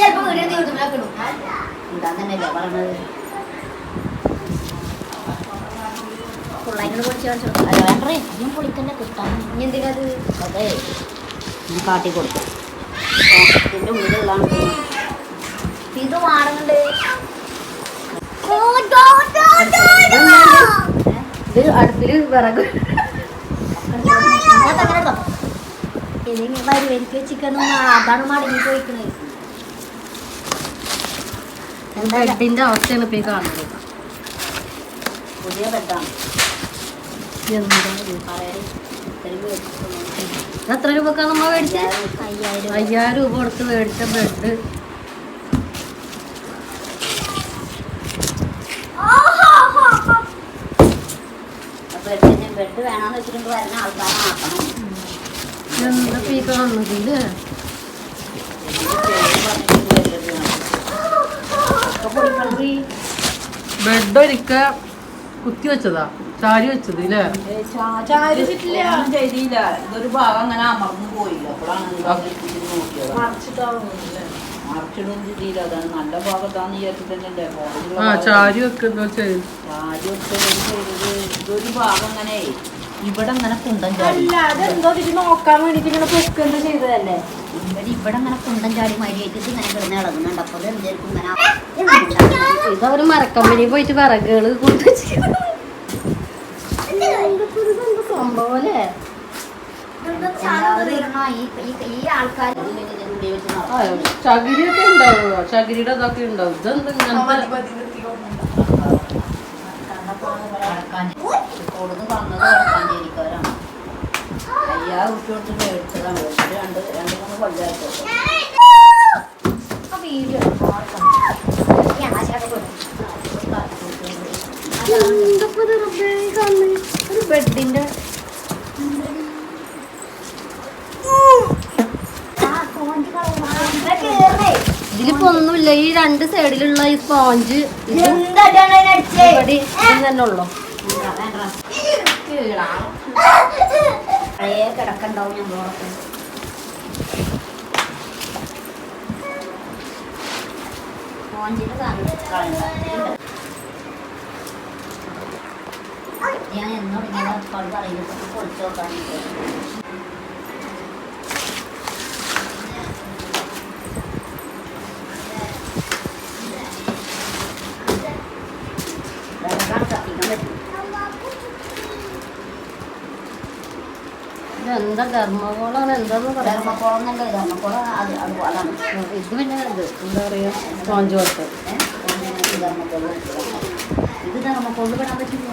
ചിലപ്പോ വീഡിയോ യൂട്യൂബിലൊക്കെ ഇടും ഉണ്ടാൻ തന്നെയല്ലേ പറഞ്ഞത്? ഫുള്ളായിട്ട് പൊളിച്ച് കാണിച്ചു. അല്ല വേണ്ടേ? അധികം പൊളിക്കന്നെ കിട്ടാൻ. ഇനി എന്തിനാ അത്. അതെ ഞാൻ കാട്ടി കൊടുത്തു ഇതിന്റെ ഉള്ളിലുള്ളതാണ്. തോന്നുന്നത്. ഇത് വാടുന്നുണ്ട് ഇത് അടുപ്പിൽ വിറക്. ഇതിന് വരി വരിക്ക് വെച്ചിരിക്കുന്നു അതാണ് മടങ്ങി പോയിക്കണത്. ബെഡിന്റെ അവസ്ഥയാണ് ഇപ്പൊ ഈ കാണുന്നത്. പുതിയ ബെഡാണ് എത്ര രൂപക്കാണ് നമ്മൾ മേടിച്ചത് അയ്യായിരം രൂപ കൊടുത്ത് മേടിച്ച ബെഡ് ബെഡ് വേണമെന്ന് വെച്ചിട്ട് വരുന്ന ആൾക്കാരെ ആക്കണം എന്താ ഇല്ലേ ബെഡ് ഒരിക്ക കുത്തി വെച്ചതാ ചാരി വെച്ചത് ഇല്ലേ? ചെയ്തില്ല. ഇതൊരു ഭാഗം അങ്ങനെ അമർന്നു പോയില്ല. അപ്പോഴാണ് ചെയ്തില്ല. അതാണ് നല്ല ഭാഗത്താന്ന് വിചാരിച്ചിട്ടല്ലേ ആ ചാരി വെക്കുന്നോ ഇതൊരു ഭാഗം അങ്ങനെ ഇവിടെ അങ്ങനെ കുണ്ടൻ ചാടി നോക്കാൻ വേണ്ടിട്ട് ഇങ്ങനെ പൊക്കെന്ത് ചെയ്തതല്ലേ? ഇവിടെ ഇവിടെ അങ്ങനെ കുണ്ടൻ ചാടി മരിയായിട്ട് ഇത് ഇങ്ങനെ കിടന്ന് ഇളകുന്നുണ്ട്. അപ്പോൾ എന്തായിരിക്കും ഇങ്ങനെ ഇതവര് മരക്കമ്പനി പോയിട്ട് വിറകുകൾ ആ, നടക്കും ചകിരിയൊക്കെ ഉണ്ടാവുക ചകിരിയുടെ ഇതൊക്കെ ഉണ്ടാവും ഇതെന്താ കൊടുന്ന് വന്നത് ഉറുപ്പ്യ കൊടുത്ത് മേടിച്ചതാണ് ഒരു ബെഡിന്റെ ഇതിലിപ്പോ ഒന്നുമില്ല. ഈ രണ്ട് സൈഡിലുള്ള ഈ സ്പോഞ്ച് തന്നെ ഉള്ളു. കിടക്കണ്ടാവും കളയണ്ട ഞാൻ എന്നോട് ഇങ്ങനെ പറയുന്നത് പൊളിച്ചു നോക്കാൻ ഇതെന്താ ധർമ്മകോളാണ് എന്താന്ന് പറയാം അത് അതാണ് ഇത് പിന്നെ ഇത് എന്താ പറയാ? സ്പോഞ്ച് പോലത്തെ ഏ? ഇത് ധർമ്മക്കോളിൽ പെടാൻ പറ്റില്ല?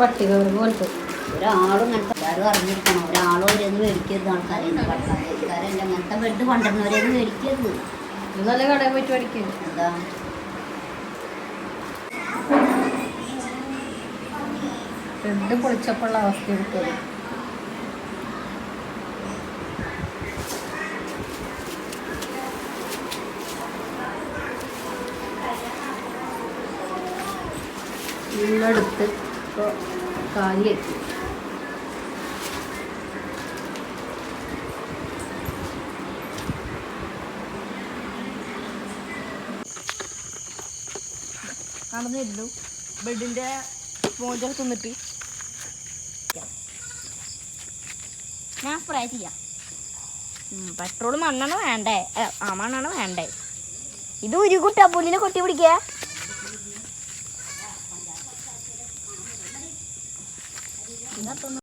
പട്ടിക പോലത്തെ ഒരാളും ഇങ്ങനത്തെ എല്ലാവരും അറിഞ്ഞിരിക്കണം ഒരാളും അവരെയൊന്നും മേടിക്കരുത് ആൾക്കാരെയൊന്നും പട്ടാളക്കാരെല്ലാം ഇങ്ങനത്തെ ബെഡ് കൊണ്ടുവരുന്നവരെയൊന്നും മേടിക്കരുത്. ഇത് നല്ല കടയിൽ പോയിട്ട് പഠിക്കും എന്താ? ബെഡ് പൊളിച്ചപ്പോഴുള്ള അവസ്ഥ എടുത്തത് ഇന്നെടുത്ത് ഇപ്പോൾ കാലിയാക്കി നടന്നിരുന്നു ബെഡിന്റെ സ്പോഞ്ചൊക്കെ തിന്നിട്ട്. ഞാൻ സ്പ്രേ ചെയ്യാം. പെട്രോൾ മണ്ണെണ്ണ വേണ്ടേ? ആ മണ്ണെണ്ണ വേണ്ടേ? ഇത് ഒരു കുട്ടാ പുല്ലിനെ കൊട്ടി പിടിക്കുക あの